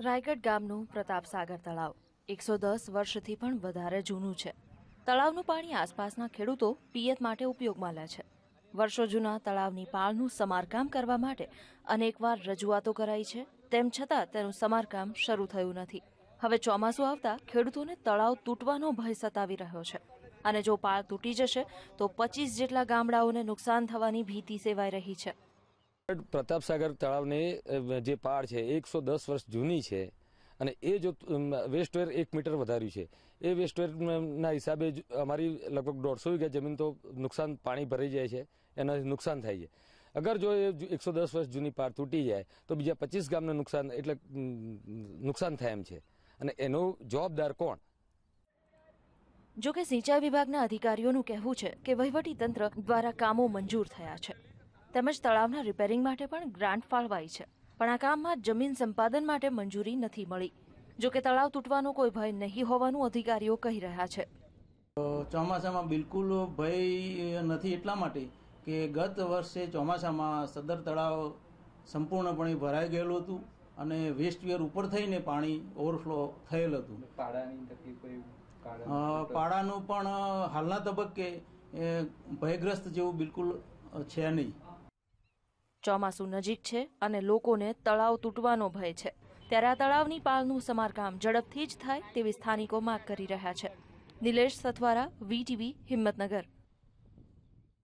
રાયગઢ ગામનું પ્રતાપસાગર તળાવ. એકસો દસ વર્ષથી પણ વધારે જૂનું છે. તળાવનું પાણી આસપાસના ખેડૂતો પિયત માટે ઉપયોગમાં લે છે. વર્ષો જૂના તળાવની પાળનું સમારકામ કરવા માટે અનેકવાર રજૂઆતો કરાઈ છે. તેમ છતાં તેનું સમારકામ શરૂ થયું નથી. હવે ચોમાસું આવતા ખેડૂતોને તળાવ તૂટવાનો ભય સતાવી રહ્યો છે. અને જો પાળ તૂટી જશે, તો પચીસ જેટલા ગામડાઓને નુકસાન થવાની ભીતિ સેવાઈ રહી છે. પ્રતાપસાગર તળાવની જે પાળ છે એકસો દસ વર્ષ જૂની છે અને એ જો વેસ્ટવેર એક મીટર વધાર્યું છે. એ વેસ્ટવેરના હિસાબે અમારી લગભગ દોઢસો વીઘા જમીન તો નુકસાન પાણી ભરાઈ જાય છે, એનાથી નુકસાન થાય છે. અગર જો એ એકસો દસ વર્ષ જૂની પાર તૂટી જાય, તો બીજા પચીસ ગામને નુકસાન, એટલે નુકસાન થાય એમ છે. અને એનો જવાબદાર કોણ? જો કે સિંચાઈ વિભાગના અધિકારીઓનું કહેવું છે કે વહીવટી તંત્ર દ્વારા કામો મંજૂર થયા છે. તેમજ તળાવના રિપેરિંગ માટે પણ ગ્રાન્ટ ફાળવાઈ છે. પણ આ કામમાં જમીન સંપાદન માટે મંજૂરી નથી મળી. જોકે તળાવ તૂટવાનો કોઈ ભય નહીં હોવાનું અધિકારીઓ કહી રહ્યા છે. ચોમાસામાં બિલકુલ ભય નથી એટલા માટે કે ગત વર્ષે ચોમાસામાં સદર તળાવ સંપૂર્ણપણે ભરાઈ ગયેલું હતું અને વેસ્ટવેર ઉપર થઈને પાણી ઓવરફ્લો થયેલ હતું. પાડાની તકલીફ કોઈ કારણ? અ, પાડાનું પણ હાલના તબક્કે એ, ભયગ્રસ્ત જેવું બિલકુલ છે નહીં. ચોમાસું નજીક છે અને લોકોને તળાવ તૂટવાનો ભય છે. ત્યારે આ તળાવની પાલનું સમારકામ ઝડપથી જ થાય તેવી સ્થાનિકો માગ કરી રહ્યા છે. નિલેશ સથવારા, વીટીવી, હિંમતનગર.